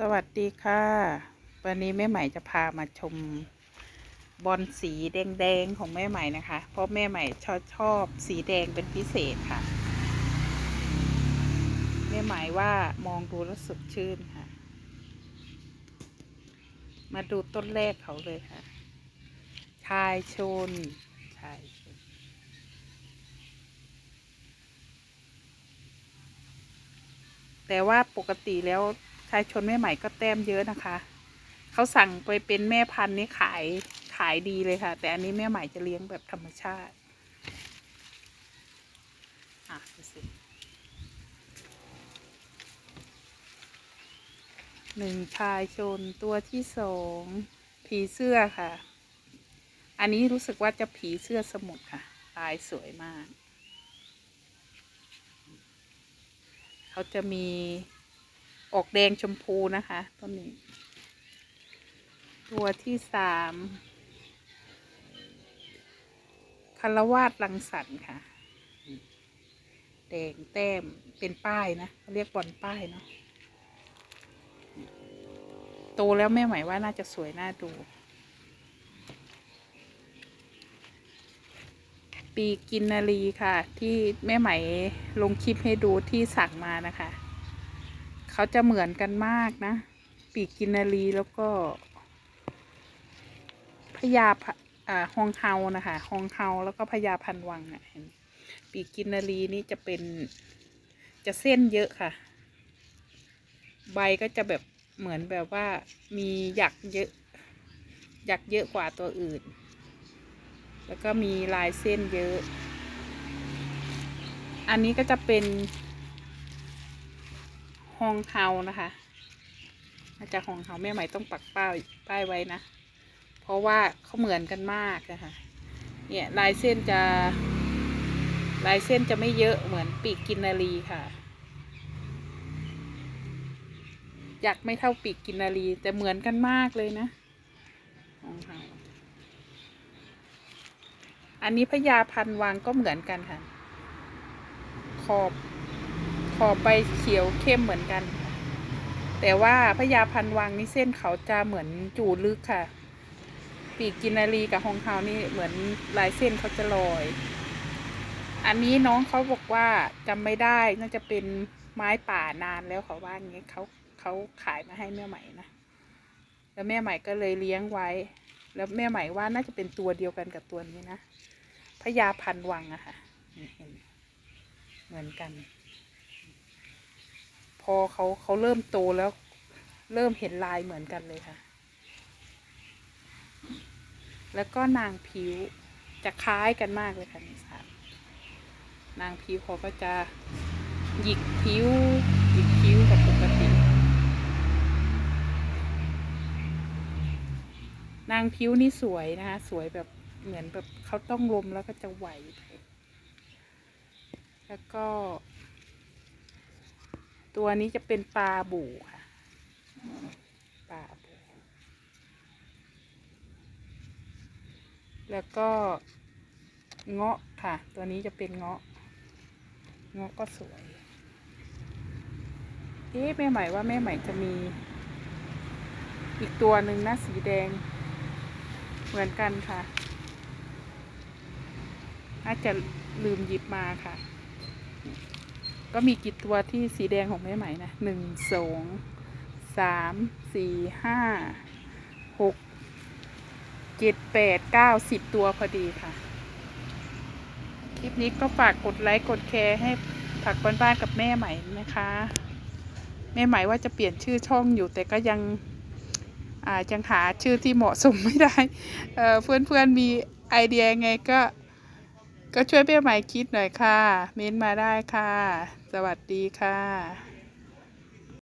สวัสดีค่ะ วันนี้แม่ใหม่จะพามาชมบอลสีแดงๆของแม่ใหม่นะคะ เพราะแม่ใหม่ชอบชอบสีแดงเป็นพิเศษค่ะ แม่ใหม่ว่ามองดูแล้วสดชื่นค่ะ มาดูต้นแรกเขาเลยค่ะ ชายชน ชายชนแต่ว่าปกติแล้วายชนแม่ใหม่ก็แต้มเยอะนะคะ เขาสั่งไปเป็นแม่พันธุ์นี่ขายขายดีเลยค่ะ แต่อันนี้แม่ใหม่จะเลี้ยงแบบธรรมชาติอะดูสิหนึ่งชายชนตัวที่สองผีเสื้อค่ะ อันนี้รู้สึกว่าจะผีเสื้อสมุทรค่ะ ลายสวยมาก เขาจะมี ออกแดงชมพูนะคะต้นนี้ ตัวที่สามคารวาดรังสรรค์ค่ะ แดงแต้มเป็นป้ายนะเขาเรียกบอลป้ายเนาะโตแล้วแม่หมายว่าน่าจะสวยน่าดู ปีกินนารีค่ะ ที่แม่ไหมลงคลิปให้ดูที่สั่งมานะคะ เขาจะเหมือนกันมากนะ ปีกกินนารีแล้วก็พญาพะอ่าฮองเฮานะคะฮองเฮาแล้วก็พญาพันวังอะเห็นปีกกินนารีนี่จะเป็นจะเส้นเยอะค่ะ ใบก็จะแบบเหมือนแบบว่ามีหยักเยอะหยักเยอะกว่าตัวอื่น แล้วก็มีลายเส้นเยอะ อันนี้ก็จะเป็น ฮองเฮานะคะมาจากฮองเฮาแม่ใหม่ต้องปักป้ายป้ายไว้นะ เพราะว่าเขาเหมือนกันมากนะคะเนี่ยลายเส้นจะลายเส้นจะไม่เยอะเหมือนปีกกินนารีค่ะ อยากไม่เท่าปีกกินนารีแต่เหมือนกันมากเลยนะฮองเฮาอันนี้พญาพันวังก็เหมือนกันค่ะ ขอบ ขอบใบเขียวเข้มเหมือนกัน แต่ว่าพญาพันวังนี่เส้นเขาจะเหมือนจูลึกค่ะ ปีกกินารีกับฮองเฮานี่เหมือนลายเส้นเขาจะลอย อันนี้น้องเขาบอกว่าจำไม่ได้น่าจะเป็นไม้ป่านานแล้วเขาว่าอย่างเงี้เขาเขาขายมาให้แม่ใหม่นะแล้วแม่ใหม่ก็เลยเลี้ยงไว้ แล้วแม่ใหม่ว่าน่าจะเป็นตัวเดียวกันกับตัวนี้นะพญาพันวังอะค่ะเหมือนกัน พอเขาเขาเริ่มโตแล้ว เริ่มเห็นลายเหมือนกันเลยค่ะ แล้วก็นางผิวจะคล้ายกันมากเลยค่ะนี่ค่ะนางผิวเขาก็จะหยิกผิวหยิกผิวกับปกตินางผิวนี่สวยนะคะ สวยแบบเหมือนแบบเขาต้องลมแล้วก็จะไหว แล้วก็ ตัวนี้จะเป็นปลาบู่ค่ะ ปลาบู่แล้วก็เงาะค่ะ ตัวนี้จะเป็นเงาะ เงาะก็สวย เอ๊ะแม่ใหม่ว่าแม่ใหม่จะมี อีกตัวหนึ่งนะสีแดง เหมือนกันค่ะน่าจะลืมหยิบมาค่ะ ก็มีกี่ตัวที่สีแดงของแม่ใหม่นะหนึ่งสองสามสี่ห้าหกเจ็ดแปดเก้าสิบตัวพอดีค่ะ คลิปนี้ก็ฝากกดไลค์กดแชร์ให้ผักบ้านๆกับแม่ใหม่นะคะ แม่ใหม่ว่าจะเปลี่ยนชื่อช่องอยู่แต่ก็ยังอายังหาชื่อที่เหมาะสมไม่ได้ เพื่อนๆมีไอเดียไงก็ ก็ช่วยแม่ใหม่คิดหน่อยค่ะ เม้นมาได้ค่ะ สวัสดีค่ะ